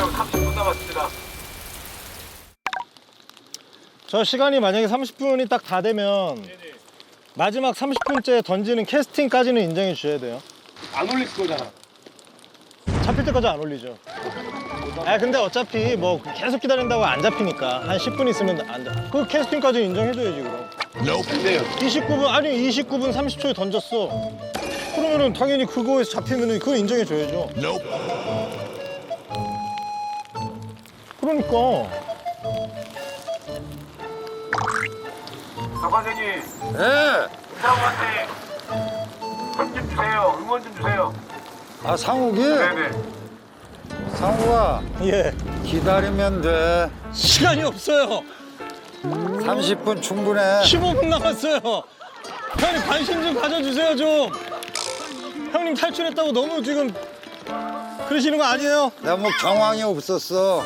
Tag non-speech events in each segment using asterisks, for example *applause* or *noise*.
형 30분 남았습니다. 저 시간이 만약에 30분이 딱 다 되면 마지막 30분째 던지는 캐스팅까지는 인정해 주셔야 돼요. 안 올릴 거잖아. 잡힐 때까지 안 올리죠. 아 근데 어차피 뭐 계속 기다린다고 안 잡히니까 한 10분 있으면 안 돼. 그 캐스팅까지 인정해줘야지 그럼. 근데요. 29분 아니 29분 30초에 던졌어. 그러면은 당연히 그거에서 잡히면은 그거 인정해줘야죠. 그러니까 박관생님, 예. 이상우한테 힘좀 주세요. 응원 좀 주세요. 아 상욱이? 네네. 상욱아 예 기다리면 돼. 시간이 없어요. 30분 충분해. 15분 남았어요. 형님 관심 좀 가져주세요 좀. 형님 탈출했다고 너무 지금 그러시는 거 아니에요? 내가 뭐 경황이 없었어.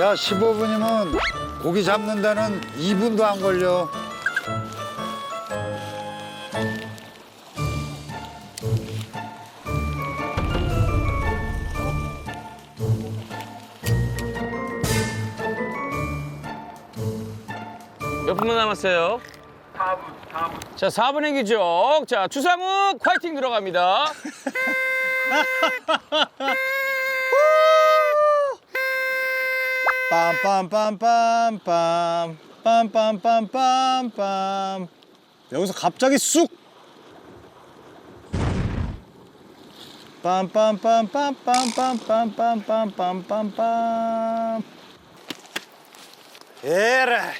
야 15분이면 고기 잡는 데는 2분도 안 걸려. 몇분 남았어요? 4분, 4분. 자, 4분의 기적. 자, 추상욱 화이팅 들어갑니다. *laughs* 빰빰빰빰빰 빰빰빰빰빰 여기서 갑자기 쑥. 빰빰빰빰빰빰빰빰빰빰빰 에라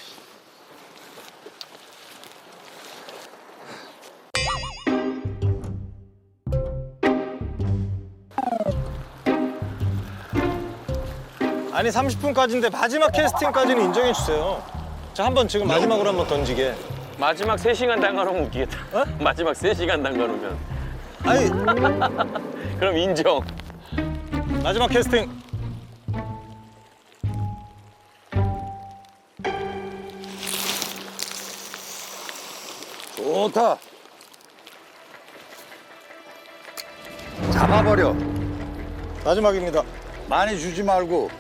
아니 30분까지인데 마지막 캐스팅까지는 인정해 주세요. 자 한 번 지금 마지막으로 한 번 던지게. 마지막 3시간 담가놓으면 웃기겠다. 어? 마지막 3시간 담가놓으면. 아니 *laughs* 그럼 인정. 마지막 캐스팅. 좋다. 잡아버려. 마지막입니다. 많이 주지 말고.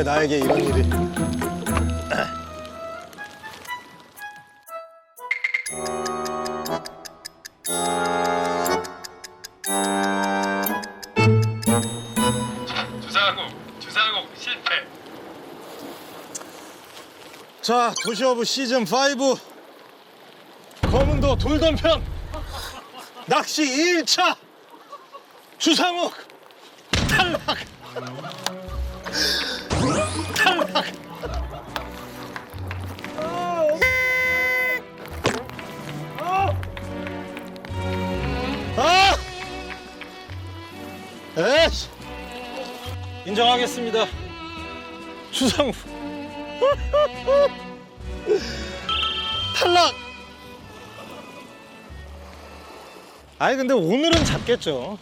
왜 나에게 이런 일이? 실패. 자 도시어부 시즌 5 검은도 돌던 편 낚시 2일차 주상욱 탈락 에이씨 인정하겠습니다 주상욱 탈락. 아니 근데 오늘은 잡겠죠.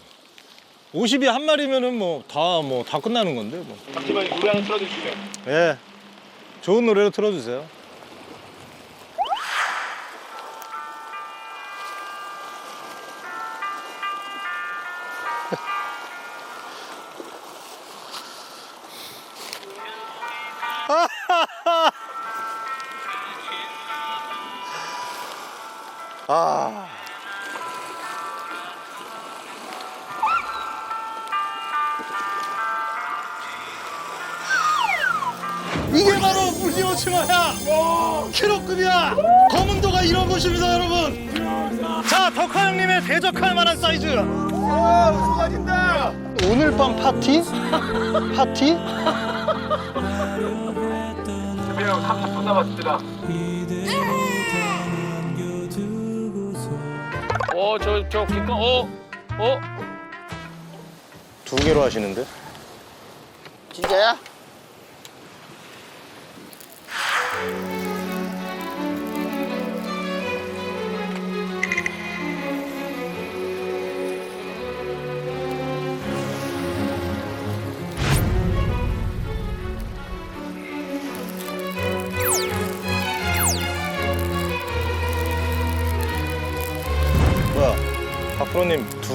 50이 한 마리면은 뭐 다 뭐 다 끝나는 건데 뭐. 잠시만 노래 하나 틀어주시죠. 예. 좋은 노래로 틀어주세요. 아. 이게 바로 무기오치마야! 키로급이야! 검은도가 이런 곳입니다, 여러분! 자, 덕화 형님의 대적할 만한 사이즈! 빠진다. 오늘 밤 파티? 파티? 준비 형 30분 남았습니다. 어, 저, 저, 기껏, 어, 어? 두 개로 하시는데? 진짜야?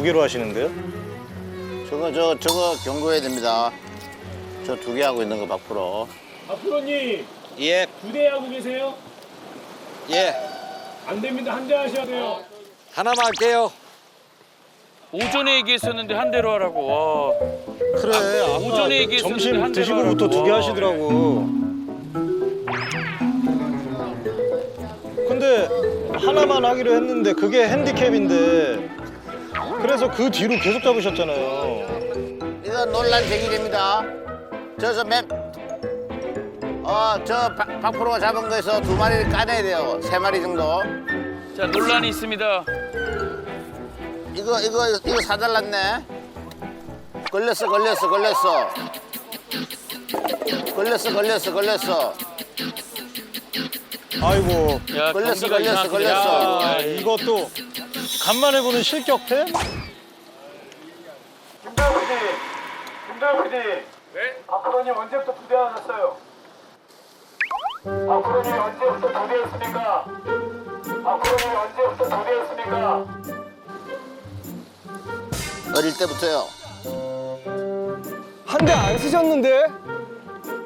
개로 하시는데요? 저거 저 저거 경고해야 됩니다. 저 두 개 하고 있는 거 박프로. 앞으로님 예, 두 대 하고 계세요? 예. 안 됩니다. 한 대 하셔야 돼요. 하나만 할게요. 오전에 얘기했었는데 한 대로 하라고. 와. 그래. 아까 오전에 얘기했었는데 점심 한 대로 드시고부터 하라고. 두개 와. 하시더라고. 근데 하나만 하기로 했는데 그게 핸디캡인데 그래서 그 뒤로 계속 잡으셨잖아요. 이거 논란 제기됩니다. 저저 맵. 어, 저 박- 박프로가 잡은 거에서 두 마리를 까내야 돼요. 세 마리 정도. 자 논란이 있습니다. 이거 이거 이거 사달랐네. 걸렸어 걸렸어 걸렸어. 걸렸어 걸렸어 걸렸어. 아이고. 야 걸렸어, 경기가 걸렸어, 걸렸어. 야, 아, 이것도 간만에 보는 실격템? 김도영 PD, 김도영 PD. 네? 박프로님 언제부터 두대 하셨어요? 박프로님 언제부터 두대 했습니까? 박프로님 언제부터 두대 했습니까? 어릴 때부터요. 한 대 안 쓰셨는데?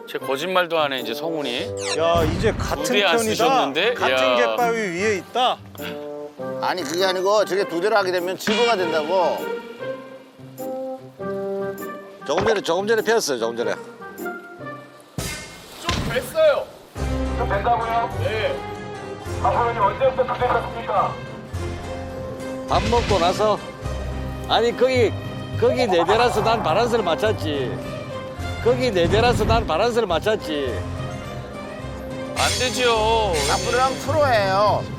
쟤 거짓말도 안 해 이제 성훈이. 야 이제 같은 편이다. 쓰셨는데? 같은 야. 갯바위 위에 있다. 아니 그게 아니고 저게 두 대로 하게 되면 증거가 된다고. 조금 전에 조금 전에 피었어요. 조금 전에. 좀 된다고요? 네. 박프로님 언제부터 두대 했습니까? 밥 먹고 나서 아니 거기 거기 네 대라서 난 바란스를 맞췄지 거기 네 대라서 난 바란스를 맞췄지 안 되죠. 박프로랑 프로예요.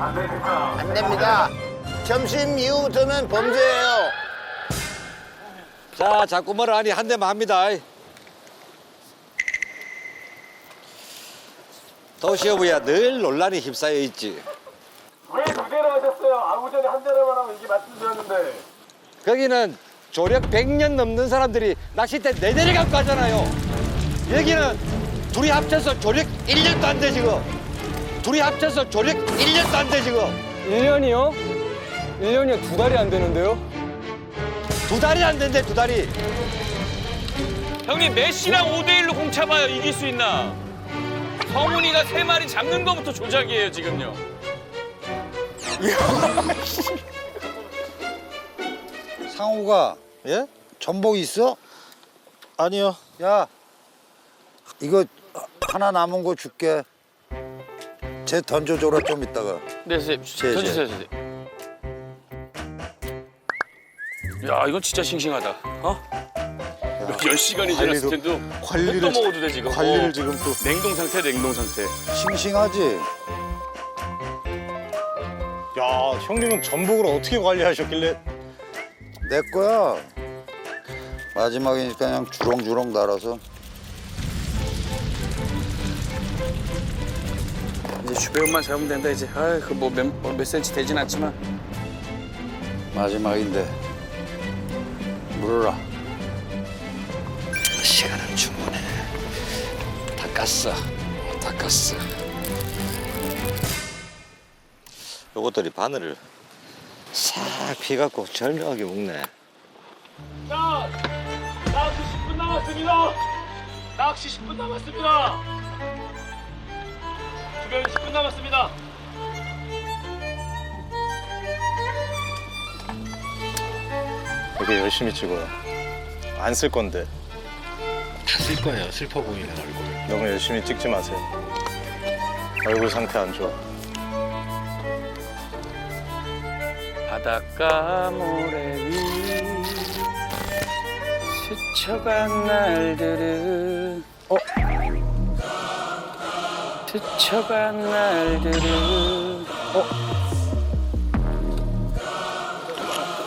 안 됩니까? 안 됩니다. 점심 이후부터는 범죄예요. 자 자꾸 뭐라 하니 한 대만 합니다 도시어부야 늘 논란이 휩싸여 있지 왜 두 대를 하셨어요? 아무 전에 한 대를만 하면 이게 말씀드렸는데. 거기는 조력 100년 넘는 사람들이 낚싯대 네 대를 갖고 가잖아요 여기는 둘이 합쳐서 조력 1년도 안 돼 지금 둘이 합쳐서 조력 1년도 안 돼 지금 1년이요? 1년이요 두 달이 안 되는데요? 두 달이 안 된대 두 달이 형님 메시랑 5대 1로 공 차봐요 이길 수 있나? 성훈이가 세 마리 잡는 거부터 조작이에요 지금요. *laughs* 상우가 예? 전복 있어? 아니요. 야, 이거 하나 남은 거 줄게. 쟤 던져줘라 좀 이따가. 네, 선생님 제, 던지세요 선생님. 야 이건 진짜 싱싱하다. 어? 10시간이 지났을 관리도- 텐데도 관리를 또 먹어도 돼 지금. 관리를 어. 지금 또 냉동 상태 냉동 상태. 싱싱하지? 야, 형님은 전복을 어떻게 관리하셨길래 내 거야. 마지막이니까 그냥 주렁주렁 달아서. 주배우만 잡으면 된다 이제. 아그뭐몇 몇 센치 되진 않지만. 마지막인데. 물어라. 시간은 충분해 다 깠어 다 깠어 요것들이 바늘을 싹 피갖고 절묘하게 먹네 자, 낚시 10분 남았습니다. 낚시 10분 남았습니다. 주변 10분 남았습니다. 이렇게 열심히 찍어요. 안 쓸 건데. 다 쓸 거예요. 슬퍼 보이는 얼굴. 너무 열심히 찍지 마세요. 얼굴 상태 안 좋아. 바닷가 모래 위 스쳐간 날들은 어? 스쳐간 날들은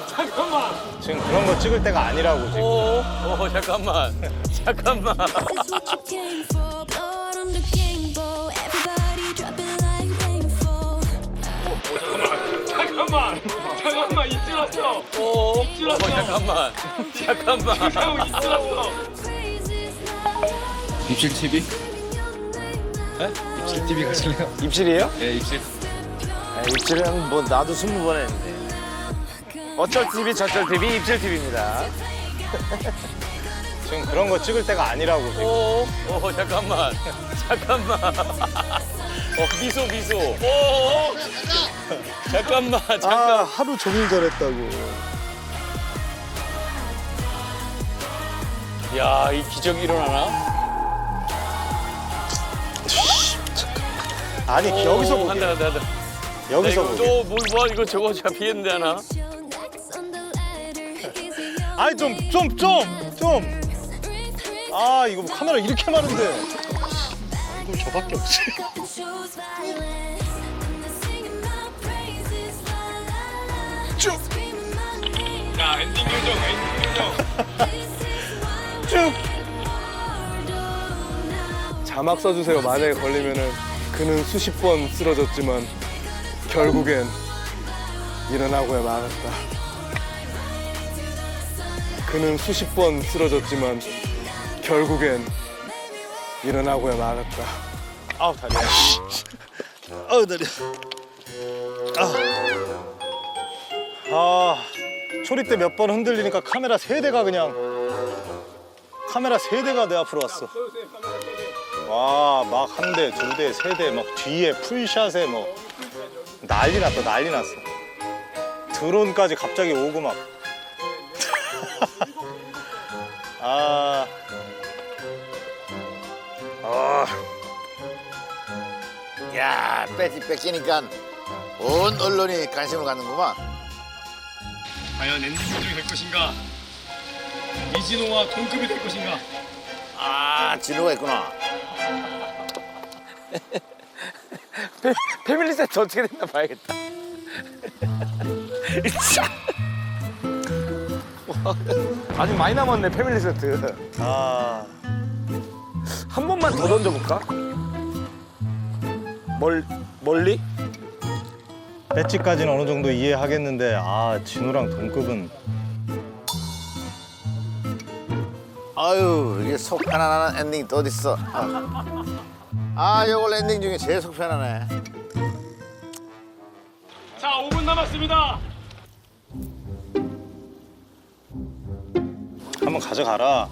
잠깐만. 지금 그런 거 찍을 때가 아니라고 지금. 오, 오 잠깐만, 잠깐만. 잠깐만. 잠깐만 이틀었어. 오, 어, 찔렀어. 잠깐만, 잠깐만. Praises like 입실 TV? 입실 TV 가실래요? 입질이에요? 네 입실 입질은 뭐 나도 스무 번 했는데. 어쩔 TV 저쩔 TV 입질 TV입니다. *laughs* 지금 그런 거 찍을 때가 아니라고 지금. 오, 오 잠깐만, 잠깐만. *laughs* 어 미소 미소. 오, 잠깐만, 잠깐. 하루 종일 저랬다고. 야, 이 기적이 일어나나? 아니 오, 여기서 보게. 한다, 한다, 한다. 여기서 이거 보게. 또뭘 뭐, 이거 저거 잡히겠는데 하나? 아니 좀 좀 좀 좀. 아 이거 카메라 이렇게 많은데. 이거 저밖에 없지. name. 자 엔딩 요정 엔딩 쭉. Oh. 자막 써주세요. 만약에 걸리면은 그는 수십 번 쓰러졌지만 결국엔 일어나고야 말았다. 그는 수십 번 쓰러졌지만 결국엔 일어나고야 말았다. 아우 다리야. 아우 다리야. 아. 아 초리 때 몇 번 흔들리니까 카메라 세 대가 그냥 카메라 세 대가 내 앞으로 왔어. 와 막 한 대, 두 대, 세 대 막 뒤에 풀샷에 뭐 난리 났다 난리 났어. 드론까지 갑자기 오고 막. *laughs* 아. 아. 야 배지 뺏기니까 온 언론이 관심을 갖는구만. 과연 엔딩 요정이 될 것인가? 이진호와 동급이 될 것인가? 아 진호가 있구나. 패밀리 세트 어떻게 됐나 봐야겠다. 아직 많이 남았네 패밀리 세트. 아. 한 번만 더 던져볼까? 멀 멀리? 배지까지는 어느 정도 이해하겠는데 아 진우랑 동급은 아유 이게 속 편안한 엔딩이 또 어딨어? 아, 아 요걸 엔딩 중에 제일 속 편하네. 자 5분 남았습니다. 한번 가져가라.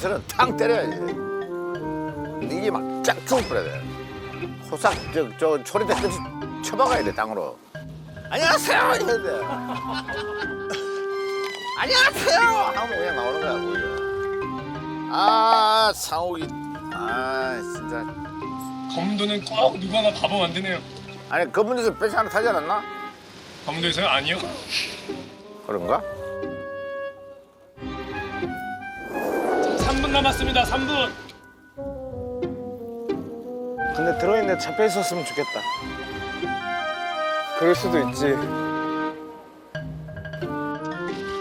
나처럼 탕 때려야지. 근데 이게 막쫙 죽어버려야 돼. 호싹 저, 저 초리대 끝이 쳐박아야 돼 땅으로. 안녕하세요 해야 돼. *laughs* 안녕하세요 하면 그냥 나오는 거야. 오히려. 아 상욱이 아 진짜 검도는 꼭 누구 하나 바보 만드네요. 아니 그분에서 배치 하나 타지 않았나? 검도에서요? 아니요. 그런가? 3분 남았습니다. 3분. 근데 들어있는데 잡혀 있었으면 좋겠다. 그럴 수도 있지.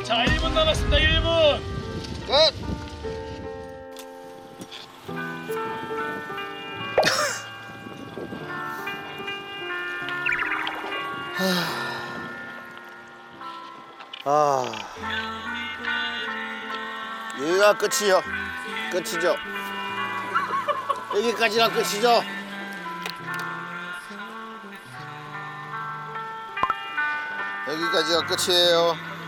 자 1분 남았습니다. 1분. 끝. 아 여기가 끝이요. 끝이죠. 여기까지가 끝이죠. 여기까지가 끝이에요.